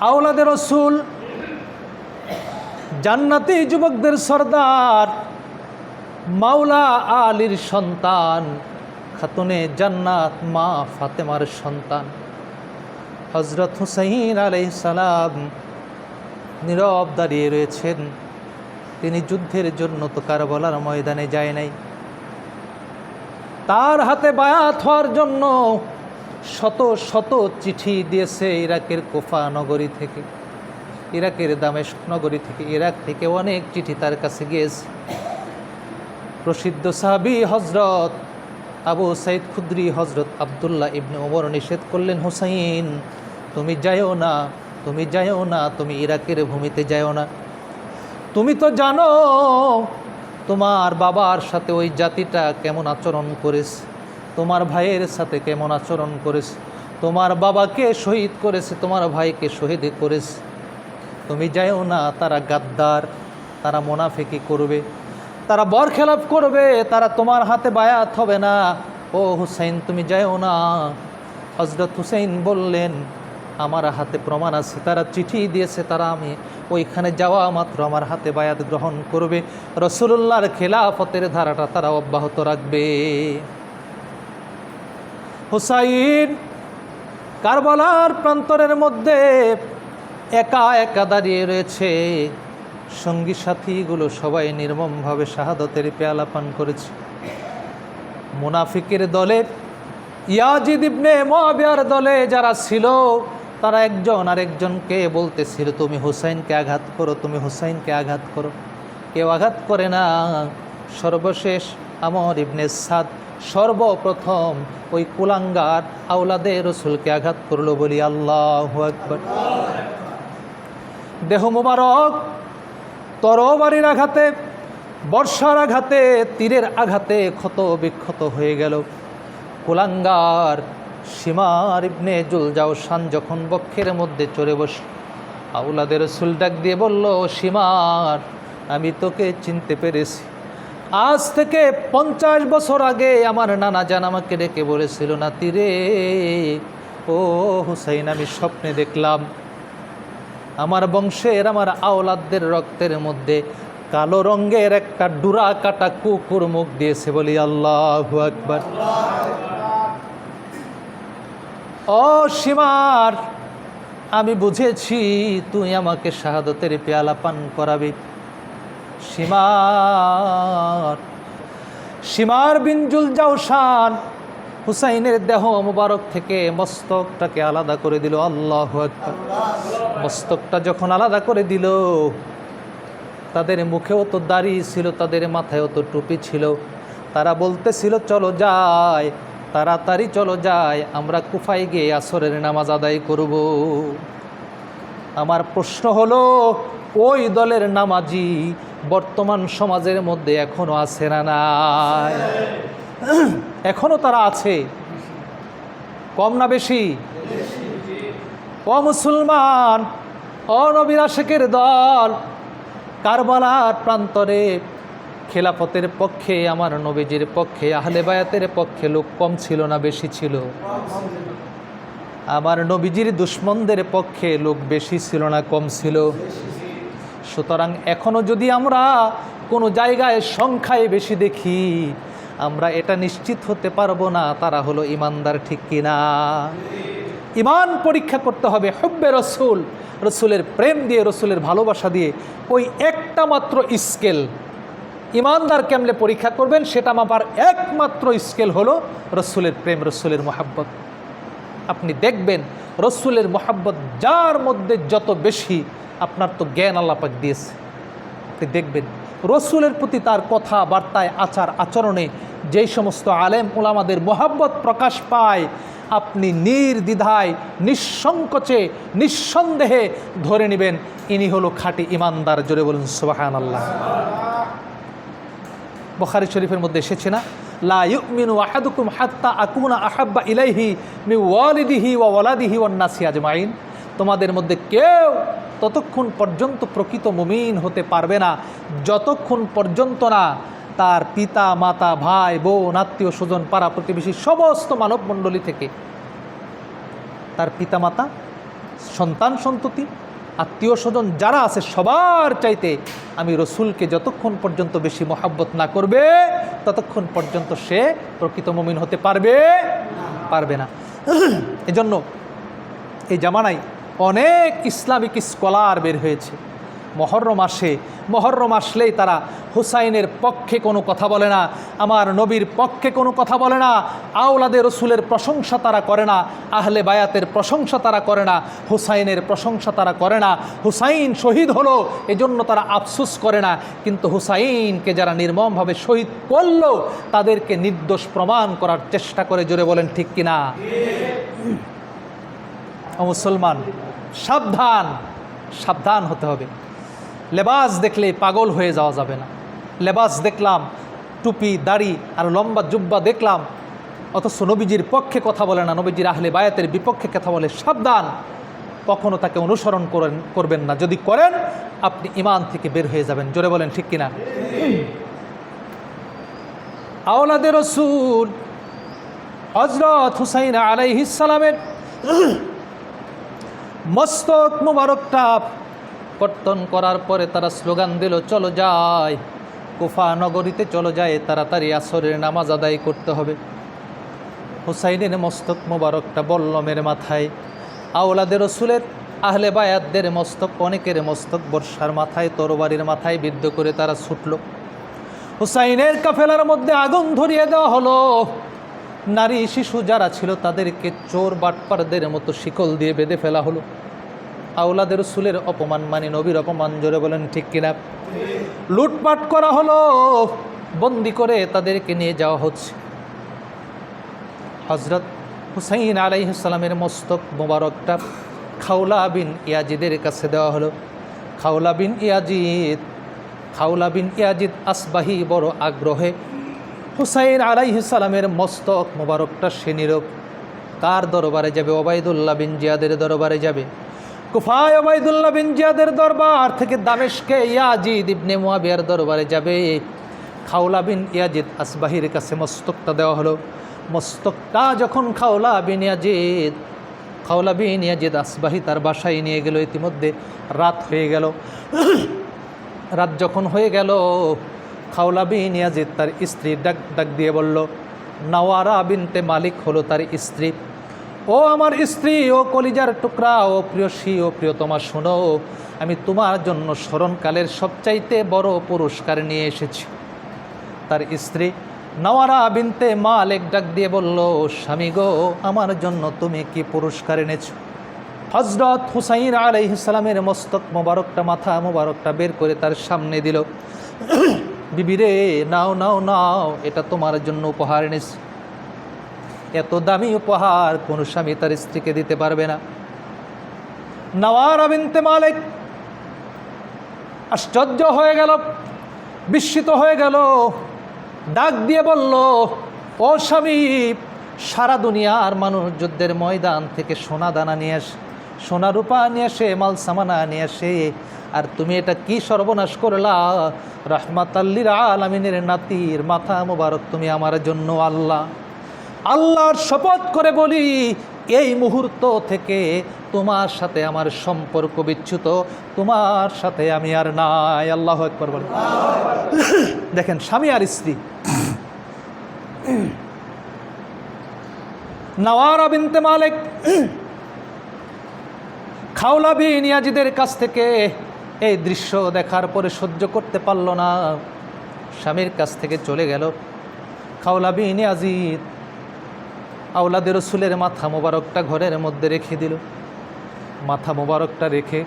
আওলাদের রসুল, জান্নাতি যুবকদের সর্দার, মাওলা আলীর সন্তান, খাতুনে জান্নাত মা ফাতেমার সন্তান। হজরত হুসাইন সালাম নীরব দাঁড়িয়ে রয়েছেন। তিনি যুদ্ধের জন্য তো কারবালার ময়দানে যায় নাই। তার হাতে বায়াত হওয়ার জন্য শত শত চিঠি দিয়েছে ইরাকের কোফা নগরী থেকে। ইরাকের দামেশ নগরী থেকে, ইরাক থেকে অনেক চিঠি তার কাছে গিয়েছে। প্রসিদ্ধ সাহাবি হজরত আবু সাইদ খুদ্রি হজরত আবদুল্লাহ ইবনে ওমর নিষেধ করলেন, হুসাইন, তুমি যাইও না, তুমি যাইও না, তুমি ইরাকের ভূমিতে যাইও না। তুমি তো জানো, তোমার বাবার সাথে ওই জাতিটা কেমন আচরণ করেছে। তোমার ভাইয়ের সাথে কেমন আচরণ করেছে? তোমার বাবাকে শহীদ করেছে? তোমার ভাইকে শহীদ করেছে? তুমি যাইও না, তারা গাদ্দার, তারা মোনাফেকি করবে। তারা বরখেলাপ করবে, তারা তোমার হাতে বায়াত হবে না। ও হুসাইন, তুমি যাইও না। হজরত হুসাইন বললেন, আমার হাতে প্রমাণ আছে, তারা চিঠি দিয়েছে, তারা আমি ওইখানে যাওয়া মাত্র আমার হাতে বায়াত গ্রহণ করবে। রসুল্লাহর খেলাফতের ধারাটা তারা অব্যাহত রাখবে। হুসাইন কারবালার প্রান্তরের মধ্যে একা একা দাঁড়িয়ে রয়েছে। সঙ্গী সাথীগুলো সবাই নির্মমভাবে শাহাদতের পেয়ালা পান করেছে। মুনাফিকের দলে, ইয়াজিদ ইবনে মোয়াবিয়ার দলে যারা ছিল, তারা একজন আরেকজনকে বলতেছিল, তুমি হুসাইনকে আঘাত করো, তুমি হুসাইনকে আঘাত করো। কেউ আঘাত করে না। সর্বশেষ আমর ইবনে সাদ সর্বপ্রথম ওই কুলাঙ্গার আওলাদে রসুলকে আঘাত করল বলি, আল্লাহ একবার দেহ মুবারক, তরবারির আঘাতে, বর্ষার আঘাতে, তীরের আঘাতে ক্ষত বিক্ষত হয়ে গেল। কুলাঙ্গার সীমার ইবনে জুলজাও শান যখন বক্ষের মধ্যে চড়ে বস আউলাদের রসুল ডাক দিয়ে বলল, সীমার, আমি তোকে চিনতে পেরেছি। আজ থেকে পঞ্চাশ বছর আগে আমার নানা জান আমাকে ডেকে বলেছিল না তীরে ও হুসাইন, আমি স্বপ্নে দেখলাম আমার বংশের, আমার আওলাদদের রক্তের মধ্যে কালো রঙের একটা ডুরা কাটা কুকুর মুখ দিয়েছে বলি, আল্লাহ আকবার। ও সীমার আমি বুঝেছি তুই আমাকে শাহাদতের পেয়ালা পান করাবি। সীমার সীমার বিনজুল জাউসান হুসাইনের দেহ মোবারক থেকে মস্তকটাকে আলাদা করে দিল। আল্লাহ মস্তকটা যখন আলাদা করে দিল, তাদের মুখেও তো দাড়ি ছিল, তাদের মাথায়ও তো টুপি ছিল। তারা বলতেছিল, চলো যাই, তাড়াতাড়ি চলো যায় আমরা কুফাই গিয়ে আসরের নামাজ আদায় করব। আমার প্রশ্ন হলো, ওই দলের নামাজি বর্তমান সমাজের মধ্যে এখনও আছে না নাই? এখনও তারা আছে? কম না বেশি? ও মুসলমান অনবীর আশেকের দল। কারবালার প্রান্তরে খেলাফতের পক্ষে, আমার নবীজির পক্ষে, আহলে বায়াতের পক্ষে লোক কম ছিল না বেশি ছিল? আমার নবীজির দুশ্মনদের পক্ষে লোক বেশি ছিল না, কম ছিল? সুতরাং এখনও যদি আমরা কোনো জায়গায় সংখ্যায় বেশি দেখি, আমরা এটা নিশ্চিত হতে পারব না তারা হলো ইমানদার ঠিক কিনা। ইমান পরীক্ষা করতে হবে হব্বে রসুল, রসুলের প্রেম দিয়ে, রসুলের ভালোবাসা দিয়ে। ওই একটা মাত্র স্কেল। ইমানদার কেমনে পরীক্ষা করবেন সেটা মাপার একমাত্র স্কেল হলো রসুলের প্রেম, রসুলের মোহাব্বত। আপনি দেখবেন রসুলের মোহাব্বত যার মধ্যে যত বেশি আপনার তো জ্ঞান আল্লাপাক দিয়েছে। দেখবেন, রসুলের প্রতি তার কথা বার্তায় আচার আচরণে যেই সমস্ত আলেম ওলামাদের মোহাব্বত প্রকাশ পায়, আপনি নির্দ্বিধায়, নিঃসংকোচে, নিঃসন্দেহে ধরে নেবেন, ইনি হলো খাঁটি ইমানদার, জোরে বলুন সুবাহান আল্লাহ বখারি শরীফের মধ্যে এসেছে না, লা ইউমিনু আহাদুকুম হাত্তা আকুনা আহাব্বা ইলাইহি মি ওয়ালিদিহি ওয়া ওয়ালাদিহি ওয়ান নাসি আজমাইন। তোমাদের মধ্যে কেউ ততক্ষণ পর্যন্ত প্রকৃত মুমিন হতে পারবে না। যতক্ষণ পর্যন্ত না তার পিতা, মাতা, ভাই, বোন, আত্মীয় স্বজন, পাড়া প্রতিবেশী সমস্ত মানবমণ্ডলী থেকে তার পিতা মাতা সন্তান সন্ততি, আত্মীয় স্বজন যারা আছে সবার চাইতে আমি রসুলকে যতক্ষণ পর্যন্ত বেশি মহাব্বত না করবে, ততক্ষণ পর্যন্ত সে প্রকৃত মমিন হতে পারবে পারবে না। এজন্য এই জামানায় অনেক ইসলামিক স্কলার বের হয়েছে। মহরম আসে, মহরম আসলেই তারা হুসাইনের পক্ষে কোনো কথা বলে না, আমার নবীর পক্ষে কোনো কথা বলে না আওলাদের রসুলের প্রশংসা তারা করে না, আহলে বায়াতের প্রশংসা তারা করে না, হুসাইনের প্রশংসা তারা করে না, হুসাইন শহীদ হলো, এজন্য তারা আফসুস করে না, কিন্তু হুসাইনকে যারা নির্মমভাবে শহীদ করল, তাদেরকে নির্দোষ প্রমাণ করার চেষ্টা করে, জোরে বলেন ঠিক কিনা? মুসলমান সাবধান সাবধান হতে হবে। লেবাস দেখলে পাগল হয়ে যাওয়া যাবে না। লেবাস দেখলাম, টুপি, দাড়ি আর লম্বা জুব্বা দেখলাম, অথচ নবীজির পক্ষে কথা বলে না, নবীজির আহলে বায়াতের বিপক্ষে কথা বলে। সাবধান, কখনো তাকে অনুসরণ করেন, করবেন না। যদি করেন, আপনি ইমান থেকে বের হয়ে যাবেন। জোরে বলেন, ঠিক কিনা? আওলাদের রসুল হজরত হুসাইন আলাইহিসালামের মস্তক মুবারকটা কর্তন করার পরে তারা স্লোগান দিল, চলো যায় কুফা নগরীতে চলো যায় তাড়াতাড়ি আসরের নামাজ আদায় করতে হবে। হুসাইনের মস্তক মুবারকটা বল্লমের মাথায়। আওলাদের রসুলের, আহলে বায়াতদের মস্তক, অনেকের মস্তক বর্ষার মাথায়, তরবারির মাথায় বিদ্ধ করে তারা ছুটল। হুসাইনের কাফেলার মধ্যে আগুন ধরিয়ে দেওয়া হলো। নারী শিশু যারা ছিল তাদেরকে চোর বাটপারদের মতো শিকল দিয়ে বেঁধে ফেলা হলো। আওলাদের সুলের অপমান মানে নবীর অপমান, জোরে বলেন ঠিক কিনা? লুটপাট করা হলো, বন্দি করে তাদেরকে নিয়ে যাওয়া হচ্ছে। হজরত হুসাইন আলাইসালামের মস্তক মোবারকটা খাওলা বিন ইয়াজিদের কাছে দেওয়া হলো। খাউলা বিন ইয়াজিদ, খাওলা বিন ইয়াজিদ আসবাহি বড় আগ্রহে হুসাইন আলাইসালামের মস্তক মোবারকটা সে নীরব। কার দরবারে যাবে? ওবায়দুল্লাহ বিন জিয়াদের দরবারে যাবে। কুফায় ওবায়দুল্লাহ বিন জিয়াদের দরবার থেকে দামেশকে ইয়াজিদ ইবনে মুয়াবিয়ার দরবারে যাবে। খাউলা বিন ইয়াজিদ আসবাহির কাছে মস্তকটা দেওয়া হলো। মস্তকটা যখন খাওলা বিন ইয়াজিদ, খাওলা বিন ইয়াজিদ আসবাহি তার বাসায় নিয়ে গেল। ইতিমধ্যে রাত হয়ে গেল। রাত যখন হয়ে গেল খাওলা বিন ইয়াজিদ তার স্ত্রী ডাক ডাক দিয়ে বলল, নাওয়ারা বিনতে মালিক হলো তার স্ত্রী। ও আমার স্ত্রী, ও কলিজার টুকরা, ও প্রিয় প্রিয়সী, ও প্রিয়তমা, শোনো, আমি তোমার জন্য স্মরণকালের সবচাইতে বড় পুরস্কার নিয়ে এসেছি। তার স্ত্রী নওয়ারা বিনতে মালেক ডাক দিয়ে বলল, স্বামী গো, আমার জন্য তুমি কি পুরস্কার এনেছ? হজরত হুসাইন আলাইসালামের মস্তক মোবারকটা, মাথা মোবারকটা বের করে তার সামনে দিল। বিবিরে, নাও নাও নাও, এটা তোমার জন্য উপহার এনেছি। এত দামি উপহার কোনো স্বামী তার স্ত্রীকে দিতে পারবে না। নওয়ারা বিনতে মালিক, আশ্চর্য হয়ে গেল, বিস্মিত হয়ে গেল, ডাক দিয়ে বলল, ও স্বামী, সারা দুনিয়ার মানুষ যুদ্ধের ময়দান থেকে সোনা দানা নিয়ে আসে সোনা রূপা নিয়ে আসে মাল সামানা নিয়ে আসে। আর তুমি এটা কি সর্বনাশ করলা? রহমাত আল্লির আলমিনের নাতির মাথা মুবারক তুমি আমার জন্য আল্লাহ। আল্লাহর শপথ করে বলি, এই মুহূর্ত থেকে তোমার সাথে আমার সম্পর্ক বিচ্যুত। তোমার সাথে আমি আর নাই। আল্লাহ একবার বলেন দেখেন, স্বামী আর স্ত্রী। নওয়ারা বিনতে মালিক। খাওলা বিন ইয়াজিদের কাছ থেকে। এই দৃশ্য দেখার পরে সহ্য করতে পারল না। স্বামীর কাছ থেকে চলে গেল। খাওলা বিন ইয়াজিদ আওলাদের রসুলের মাথা মোবারকটা ঘরের মধ্যে রেখে দিল। মাথা মোবারকটা রেখে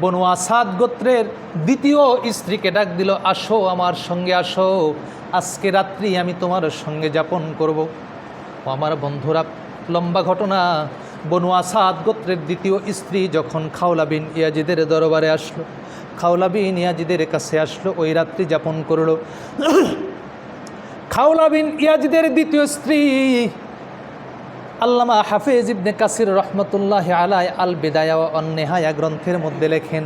বনু আসাদ গোত্রের দ্বিতীয় স্ত্রীকে ডাক দিল, আসো আমার সঙ্গে, আসো। আজকে রাত্রি আমি তোমার সঙ্গে যাপন করব। আমার বন্ধুরা, লম্বা ঘটনা। বনু আসাদ গোত্রের দ্বিতীয় স্ত্রী যখন খাওলাবিন ইয়াজিদের দরবারে আসলো খাওলাবিন ইয়াজিদের কাছে আসলো, ওই রাত্রি যাপন করল। খাওলাবিন ইয়াজিদের দ্বিতীয় স্ত্রী আল্লামা হাফেজ ইবনে কাসির রহমতুল্লাহ আলায় আল বেদায়া অন্নেহায়া গ্রন্থের মধ্যে লেখেন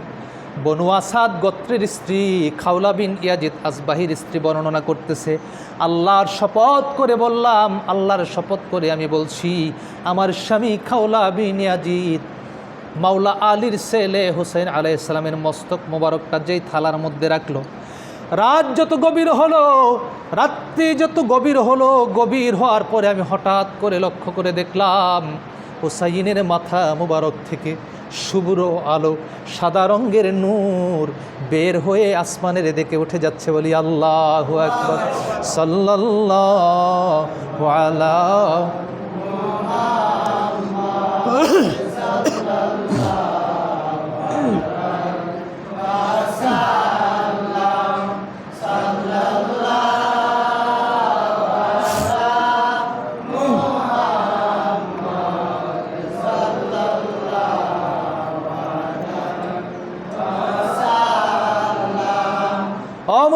বনু আসাদ গোত্রের স্ত্রী খাউলা বিন ইয়াজিদ আসবাহির স্ত্রী বর্ণনা করতেছে, আল্লাহর শপথ করে বললাম, আল্লাহর শপথ করে আমি বলছি, আমার স্বামী খাউলা বিন ইয়াজিদ, মাওলা আলীর ছেলে হুসেন আলাইসালামের মস্তক মোবারকটা যেই থালার মধ্যে রাখল। রাত যত গভীর হলো, রাত্রি যত গভীর হলো, গভীর হওয়ার পরে আমি হঠাৎ করে লক্ষ্য করে দেখলাম, হুসাইনের মাথা মোবারক থেকে শুভ্র আলো, সাদা রঙের নূর বের হয়ে আসমানের দেখে উঠে যাচ্ছে বলি আল্লাহ আকবর, সাল্লাল্লাহু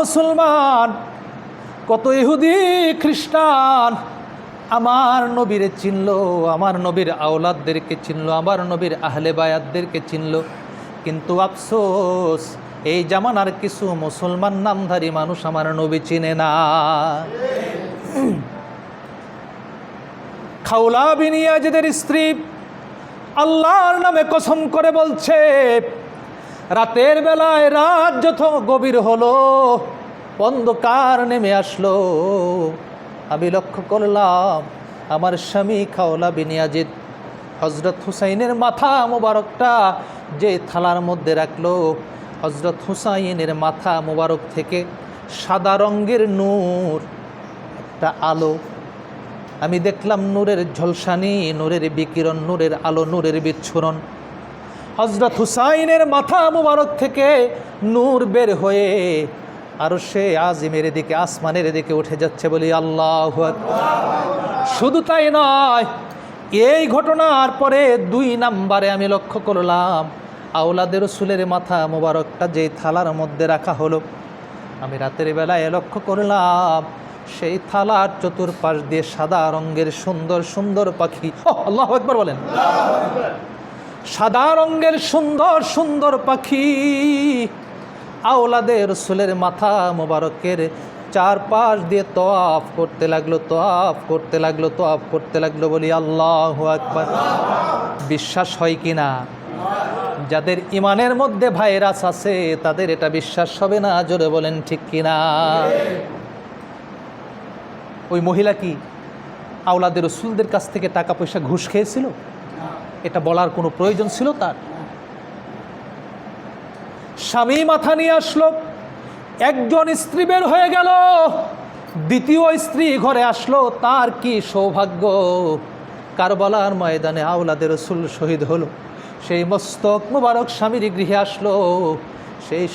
মুসলমান, কত ইহুদি, খ্রিস্টান, আমার নবীরে চিনল, আমার নবীর আওলাদদেরকে চিনল, আমার নবীর আহলে বায়াতদেরকে চিনলো। কিন্তু আফসোস, এই জামানার কিছু মুসলমান নামধারী মানুষ আমার নবী চিনে না। খাওলা বিনিয়াজেদের স্ত্রী আল্লাহর নামে কসম করে বলছে রাতের বেলায় রাত যত গভীর হলো, অন্ধকার নেমে আসলো। আমি লক্ষ্য করলাম, আমার স্বামী খাওলা বিনিয়াজিদ হজরত হুসাইনের মাথা মোবারকটা যে থালার মধ্যে রাখল। হজরত হুসাইনের মাথা মোবারক থেকে সাদা রঙের নূর, একটা আলো। আমি দেখলাম নূরের ঝলসানি, নূরের বিকিরণ, নূরের আলো, নূরের বিচ্ছুরণ। হজরত হুসাইনের মাথা মুবারক থেকে নূর বের হয়ে আর সে আজিমের দিকে, আসমানের দিকে উঠে যাচ্ছে বলি, আল্লাহ শুধু তাই নয়, এই ঘটনার পরে দুই নাম্বারে আমি লক্ষ্য করলাম আওলাদের রসুলের মাথা মোবারকটা যেই থালার মধ্যে রাখা হলো। আমি রাতের বেলায় লক্ষ্য করলাম, সেই থালার চতুর্পাশ দিয়ে সাদা রঙের সুন্দর সুন্দর পাখি। আল্লাহ একবার বলেন। সাদা রঙের সুন্দর সুন্দর পাখি। আওলাদের রসুলের মাথা মোবারকের চারপাশ দিয়ে তোয়াফ করতে লাগল, তোয়াফ করতে লাগল, তোয়াফ করতে লাগল বলি, আল্লাহ আকবার। বিশ্বাস হয় কি না? যাদের ইমানের মধ্যে ভাইরাস আছে, তাদের এটা বিশ্বাস হবে না, জোরে বলেন ঠিক কিনা ওই মহিলা কি আওলাদের রসুলদের কাছ থেকে টাকা পয়সা ঘুষ খেয়েছিল? এটা বলার কোনো প্রয়োজন ছিল তার। স্বামী মাথা নিয়ে আসলো, একজন স্ত্রী বের হয়ে গেল, দ্বিতীয় স্ত্রী ঘরে আসলো, তার কি সৌভাগ্য? কারবালার ময়দানে আওলাদের রসুল শহীদ হলো, সেই মস্তক মুবারক স্বামীর গৃহে আসলো, সেই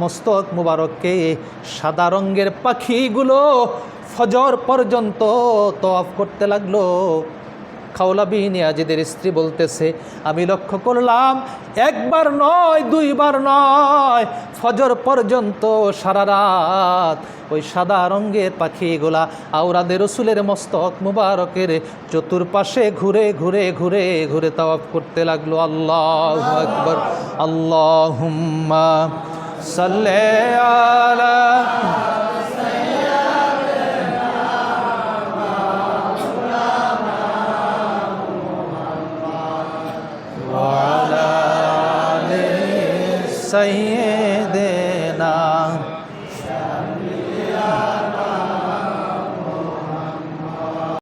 মস্তক মুবারককে সাদা রঙের পাখিগুলো ফজর পর্যন্ত তফ করতে লাগল। খাওলা বিনিয়াজিদের স্ত্রী বলতেছে, আমি লক্ষ্য করলাম, একবার নয়, দুইবার নয়, ফজর পর্যন্ত সারা রাত ওই সাদা রঙের পাখিগুলা আওরাদের রসুলের মস্তক মুবারকের চতুর্পাশে ঘুরে ঘুরে ঘুরে ঘুরে তাওয়াফ করতে লাগল। আল্লাহ আকবর আল্লাহ সাল্লে আলা وعلى آل سيدنا